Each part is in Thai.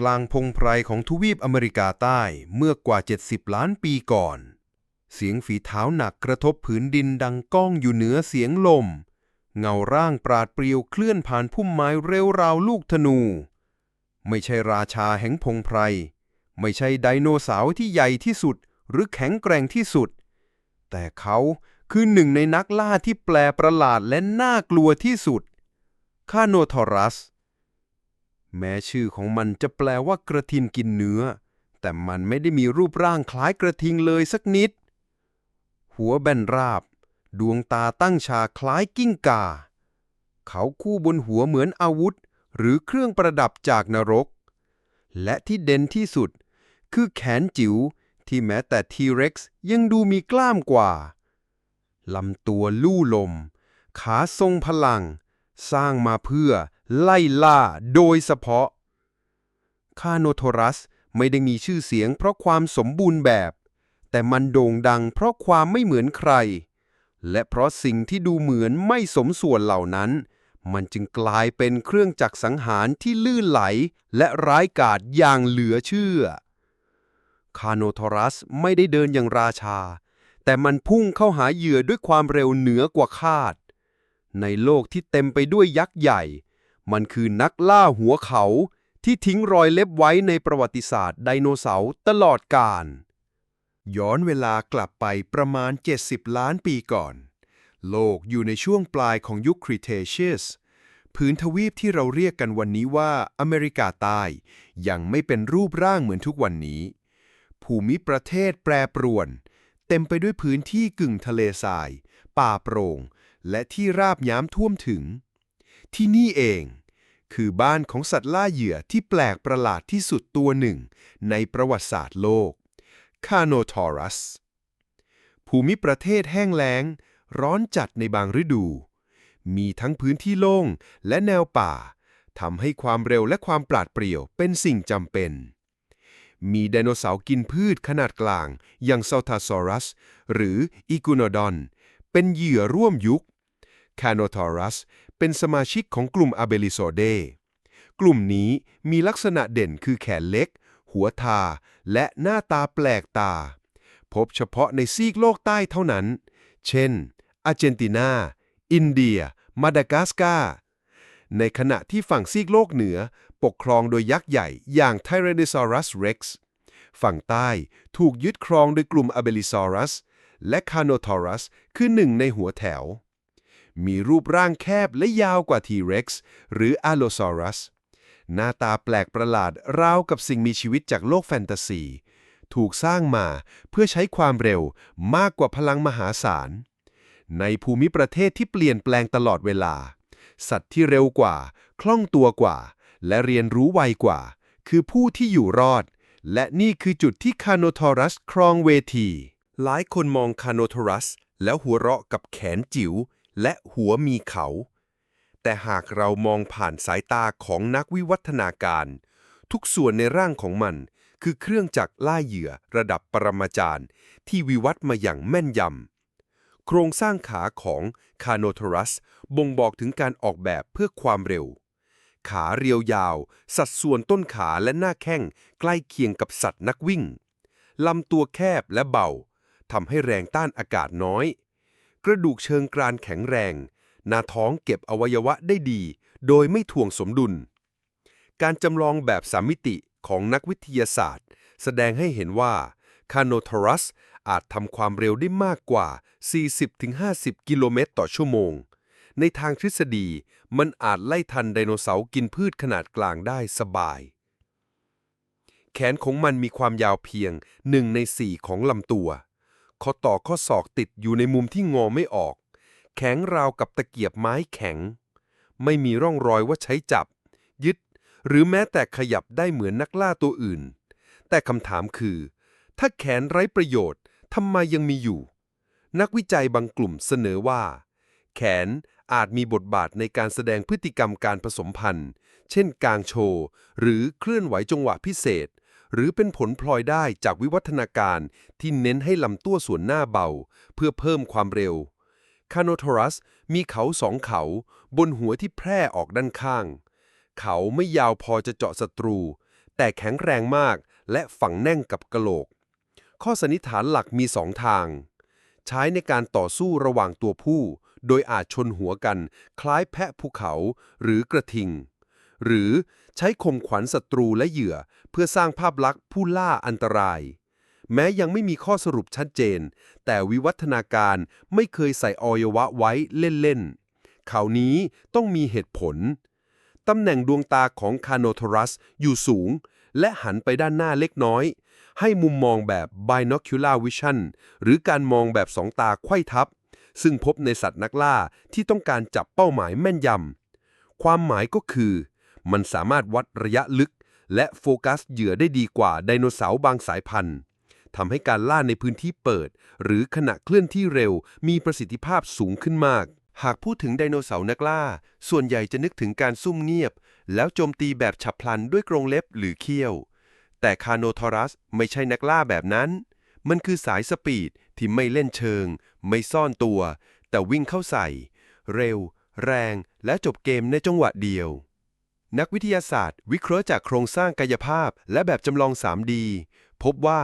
กลางพงไพรของทวีปอเมริกาใต้เมื่อกว่า 70 ล้านปีก่อน เสียงฝีเท้าหนักกระทบผืนดินดังก้องอยู่เหนือเสียงลม เงาร่างปราดเปรียวเคลื่อนผ่านพุ่มไม้เร็วราวลูกธนู ไม่ใช่ราชาแห่งพงไพร ไม่ใช่ไดโนเสาร์ที่ใหญ่ที่สุดหรือแข็งแกร่งที่สุด แต่เขาคือหนึ่งในนักล่าที่แปลประหลาดและน่ากลัวที่สุดคาโนทอรัส แม้ชื่อของมันจะแปลว่ากระทิงกินเนื้อ แต่มันไม่ได้มีรูปร่างคล้ายกระทิงเลยสักนิด หัวแบนราบ ดวงตาตั้งฉากคล้ายกิ้งก่า เขาคู่บนหัวเหมือนอาวุธ หรือเครื่องประดับจากนรก และที่เด่นที่สุด คือแขนจิ๋วที่แม้แต่ทีเร็กซ์ยังดูมีกล้ามกว่า ลำตัวลู่ลม ขาทรงพลัง สร้างมาเพื่อ ไล่ล่าโดยเฉพาะ คาโนโทรัสไม่ได้มีชื่อเสียงเพราะความสมบูรณ์แบบ แต่มันโด่งดังเพราะความไม่เหมือนใคร และเพราะสิ่งที่ดูเหมือนไม่สมส่วนเหล่านั้น มันจึงกลายเป็นเครื่องจักรสังหารที่ลื่นไหล และร้ายกาจอย่างเหลือเชื่อ คาโนทอรัสไม่ได้เดินอย่างราชา แต่มันพุ่งเข้าหาเหยื่อด้วยความเร็วเหนือกว่าคาด ในโลกที่เต็มไปด้วยยักษ์ใหญ่ มันคือนักล่าหัวเขาที่ทิ้งรอยเล็บไว้ในประวัติศาสตร์ไดโนเสาร์ตลอดกาล ย้อนเวลากลับไปประมาณ 70 ล้านปีก่อน โลกอยู่ในช่วงปลายของยุคครีเทเชียสพื้นทวีปที่เราเรียกกันวันนี้ว่าอเมริกาใต้ยังไม่เป็นรูปร่างเหมือนทุกวันนี้ ภูมิประเทศแปรปรวน เต็มไปด้วยพื้นที่กึ่งทะเลทราย ป่าโปร่ง และที่ราบย้ำท่วมถึง ที่นี่เอง คือบ้านของสัตว์ล่าเหยื่อที่แปลกประหลาดที่สุดตัวหนึ่ง ในประวัติศาสตร์โลกคาโนทอรัส ภูมิประเทศแห้งแล้ง ร้อนจัดในบางฤดู มีทั้งพื้นที่โล่งและแนวป่าทำให้ความเร็วและความปราดเปรียวเป็นสิ่งจำเป็น มีไดโนเสาร์กินพืชขนาดกลาง อย่างซ a ลทาซอรัส หรืออีกูโนดอน เป็นเหยื่อร่วมยุค คาโนทอรัส เป็นสมาชิกของกลุ่มอาเบลิโซเดกลุ่มนี้มีลักษณะเด่นคือแขนเล็ก หัวทา และหน้าตาแปลกตา พบเฉพาะในซีกโลกใต้เท่านั้น เช่น อาร์เจนตินา อินเดีย มาดากัสการ์ในขณะที่ฝั่งซีกโลกเหนือ ปกครองโดยยักษ์ใหญ่อย่าง Tyrannosaurus Rex ฝั่งใต้ถูกยึดครองโดยกลุ่ม Abelisaurus และ Carnotaurus คือหนึ่งในหัวแถว มีรูปร่างแคบและยาวกว่า T-Rex หรือ Allosaurus หน้าตาแปลกประหลาดราวกับสิ่งมีชีวิตจากโลกแฟนตาซี ถูกสร้างมาเพื่อใช้ความเร็วมากกว่าพลังมหาศาล ในภูมิประเทศที่เปลี่ยนแปลงตลอดเวลา สัตว์ที่เร็วกว่า คล่องตัวกว่า และเรียนรู้ไวกว่า คือผู้ที่อยู่รอด และนี่คือจุดที่คาโนทอรัสครองเวที หลายคนมองคาโนทอรัสแล้วหัวเราะกับแขนจิ๋ว และหัวมีเขา แต่หากเรามองผ่านสายตาของนักวิวัฒนาการ ทุกส่วนในร่างของมัน คือเครื่องจักรล่าเหยื่อระดับปรมาจารย์ ที่วิวัฒน์มาอย่างแม่นยำ โครงสร้างขาของคาโนทรัสบ่งบอกถึงการออกแบบเพื่อความเร็ว ขาเรียวยาว สัดส่วนต้นขาและหน้าแข้งใกล้เคียงกับสัตว์นักวิ่งลำตัวแคบและเบาทำให้แรงต้านอากาศน้อย กระดูกเชิงกรานแข็งแรง หน้าท้องเก็บอวัยวะได้ดี โดยไม่ถ่วงสมดุล การจำลองแบบสามมิติของนักวิทยาศาสตร์ แสดงให้เห็นว่าคาโนทอรัสอาจทำความเร็วได้มากกว่า 40-50 กิโลเมตรต่อชั่วโมง ในทางทฤษฎีมันอาจไล่ทันไดโนเสาร์กินพืชขนาดกลางได้สบาย แขนของมันมีความยาวเพียง 1 ใน 4 ของลำตัว ข้อต่อข้อศอกติดอยู่ในมุมที่งอไม่ออก แข็งราวกับตะเกียบไม้แข็ง ไม่มีร่องรอยว่าใช้จับ ยึด หรือแม้แต่ขยับได้เหมือนนักล่าตัวอื่น แต่คำถามคือ ถ้าแขนไร้ประโยชน์ทำไมยังมีอยู่ นักวิจัยบางกลุ่มเสนอว่า แขนอาจมีบทบาทในการแสดงพฤติกรรมการผสมพันธุ์ เช่น กางโชว์ หรือเคลื่อนไหวจังหวะพิเศษ หรือเป็นผลพลอยได้จากวิวัฒนาการที่เน้นให้ลำตัวส่วนหน้าเบา เพื่อเพิ่มความเร็วคาโนทอรัสมีเขาสองเขา บนหัวที่แพร่ออกด้านข้าง เขาไม่ยาวพอจะเจาะศัตรู แต่แข็งแรงมากและฝังแน่งกับกะโหลก ข้อสันนิษฐานหลักมีสองทาง ใช้ในการต่อสู้ระหว่างตัวผู้ โดยอาจชนหัวกัน คล้ายแพะภูเขาหรือกระทิง หรือใช้ข่มขวัญศัตรูและเหยื่อ เพื่อสร้างภาพลักษณ์ผู้ล่าอันตราย แม้ยังไม่มีข้อสรุปชัดเจน แต่วิวัฒนาการไม่เคยใส่อวัยวะไว้เล่นๆเขาวนี้ต้องมีเหตุผล ตำแหน่งดวงตาของคาโนทรัสอยู่สูง และหันไปด้านหน้าเล็กน้อย ให้มุมมองแบบ binocular vision หรือการมองแบบสองตาไขว้ทับซึ่งพบในสัตว์นักล่าที่ต้องการจับเป้าหมายแม่นยำ ความหมายก็คือ มันสามารถวัดระยะลึก และโฟกัสเหยื่อได้ดีกว่าไดโนเสาร์บางสายพันธุ์ทำให้การล่าในพื้นที่เปิด หรือขณะเคลื่อนที่เร็ว มีประสิทธิภาพสูงขึ้นมาก หากพูดถึงไดโนเสาร์นักล่า ส่วนใหญ่จะนึกถึงการซุ่มเงียบ แล้วโจมตีแบบฉับพลันด้วยกรงเล็บหรือเขี้ยว แต่คาโนทอรัสไม่ใช่นักล่าแบบนั้น มันคือสายสปีดที่ไม่เล่นเชิง ไม่ซ่อนตัว แต่วิ่งเข้าใส่ เร็ว แรง และจบเกมในจังหวะเดียว นักวิทยาศาสตร์ วิเคราะห์จากโครงสร้างกายภาพ และแบบจำลอง 3D พบว่า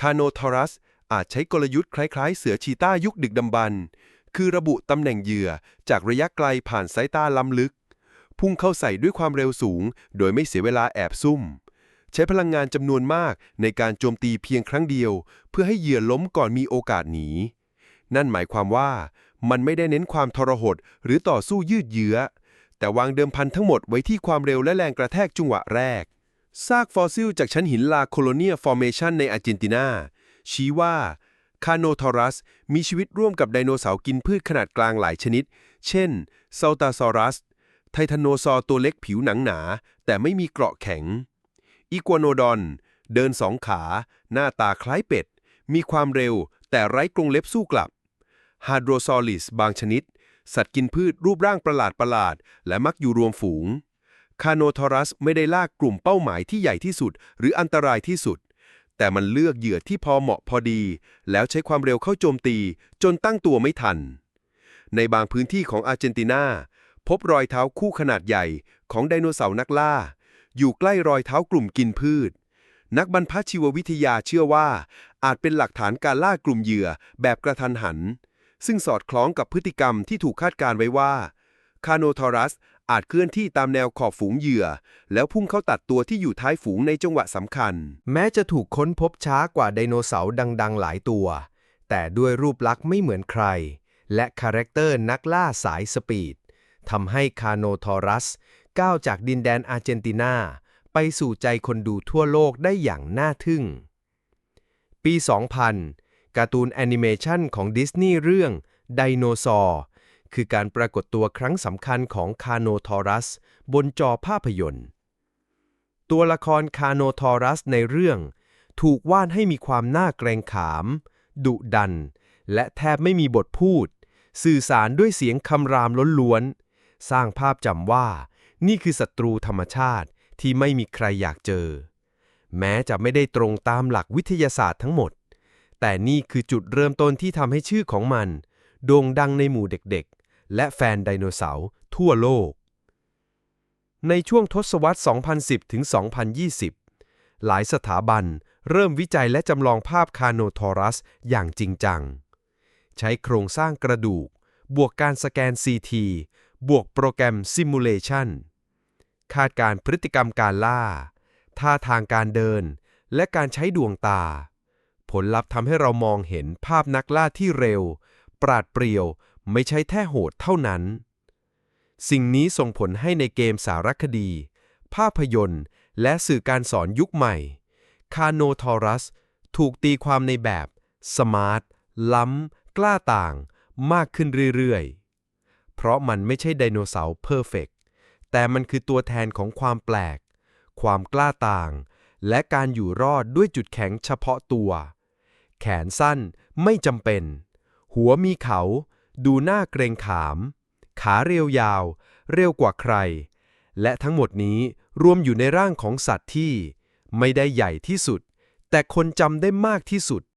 คาโนทอรัสอาจใช้กลยุทธ์คล้ายๆ เสือชีต้ายุคดึกดำบรรพ์คือระบุตำแหน่งเหยื่อจากระยะไกลผ่านสายตาล้ำลึก พุ่งเข้าใส่ด้วยความเร็วสูง โดยไม่เสียเวลาแอบซุ่ม ใช้พลังงานจำนวนมากในการโจมตีเพียงครั้งเดียว เพื่อให้เหยื่อล้มก่อนมีโอกาสหนี นั่นหมายความว่า มันไม่ได้เน้นความทรหดหรือต่อสู้ยืดเยื้อ แต่วางเดิมพันทั้งหมดไว้ที่ความเร็วและแรงกระแทกจังหวะแรก ซากฟอสซิลจากชั้นหินลาโคโลเนียฟอร์เมชันในอาร์เจนตินา ชี้ว่าคาโนทอรัสมีชีวิตร่วมกับไดโนเสาร์กินพืชขนาดกลางหลายชนิด เช่นเซลตาซอรัส ไททานโนซอร์ตัวเล็กผิวหนังหนา แต่ไม่มีเกราะแข็ง อีกัวโนดอน เดินสองขา หน้าตาคล้ายเป็ด มีความเร็วแต่ไร้กรงเล็บสู้กลับฮาร์โดรซอลิสบางชนิด สัตว์กินพืชรูปร่างประหลาดประหลาด และมักอยู่รวมฝูง คาโนทอรัสไม่ได้ลากกลุ่มเป้าหมายที่ใหญ่ที่สุด หรืออันตรายที่สุด แต่มันเลือกเหยื่อที่พอเหมาะพอดี แล้วใช้ความเร็วเข้าโจมตี จนตั้งตัวไม่ทัน ในบางพื้นที่ของอาร์เจนตินา พบรอยเท้าคู่ขนาดใหญ่ของไดโนเสาร์นักล่า อยู่ใกล้รอยเท้ากลุ่มกินพืชนักบรรพชีววิทยาเชื่อว่า อาจเป็นหลักฐานการล่ากลุ่มเหยื่อแบบกระทันหัน ซึ่งสอดคล้องกับพฤติกรรมที่ถูกคาดการไว้ว่าคาโนทอรัสอาจเคลื่อนที่ตามแนวขอบฝูงเหยื่อ แล้วพุ่งเข้าตัดตัวที่อยู่ท้ายฝูงในจังหวะสำคัญ แม้จะถูกค้นพบช้ากว่าไดโนเสาร์ดัง ๆ หลายตัว แต่ด้วยรูปลักษณ์ไม่เหมือนใคร และคาแรคเตอร์นักล่าสายสปีดทำให้คาโนทอรัสก้าวจากดินแดนอาร์เจนตินา ไปสู่ใจคนดูทั่วโลกได้อย่างน่าทึ่ง ปี 2000 การ์ตูนแอนิเมชันของดิสนีย์เรื่องไดโนเสาร์คือการปรากฏตัวครั้งสำคัญของคาโนทอรัส บนจอภาพยนตร์ ตัวละครคาโนทอรัสในเรื่อง ถูกวาดให้มีความน่าเกรงขาม ดุดัน และแทบไม่มีบทพูด สื่อสารด้วยเสียงคำรามล้วนๆ สร้างภาพจำว่า นี่คือศัตรูธรรมชาติที่ไม่มีใครอยากเจอ แม้จะไม่ได้ตรงตามหลักวิทยาศาสตร์ทั้งหมด แต่นี่คือจุดเริ่มต้นที่ทำให้ชื่อของมัน โด่งดังในหมู่เด็กๆ และแฟนไดโนเสาร์ทั่วโลก ในช่วงทศวรรษ 2010 ถึง 2020 หลายสถาบันเริ่มวิจัยและจำลองภาพคาโนทอรัสอย่างจริงจัง ใช้โครงสร้างกระดูก บวกการสแกน CT บวกโปรแกรมซิมูเลชันคาดการพฤติกรรมการล่า ท่าทางการเดิน และการใช้ดวงตา ผลลัพธ์ทำให้เรามองเห็นภาพนักล่าที่เร็ว ปราดเปรียว ไม่ใช่แท่โหดเท่านั้น สิ่งนี้ส่งผลให้ในเกมสารคดี ภาพยนตร์ และสื่อการสอนยุคใหม่ คาโนทอรัส ถูกตีความในแบบสมาร์ทล้ำ กล้าต่าง มากขึ้นเรื่อยๆ เพราะมันไม่ใช่ไดโนเสาร์เพอร์เฟกแต่มันคือตัวแทนของความแปลก ความกล้าต่าง และการอยู่รอดด้วยจุดแข็งเฉพาะตัว แขนสั้น ไม่จำเป็น หัวมีเขา ดูหน้าเกรงขาม ขาเรียวยาว เร็วกว่าใคร และทั้งหมดนี้รวมอยู่ในร่างของสัตว์ที่ ไม่ได้ใหญ่ที่สุด แต่คนจำได้มากที่สุด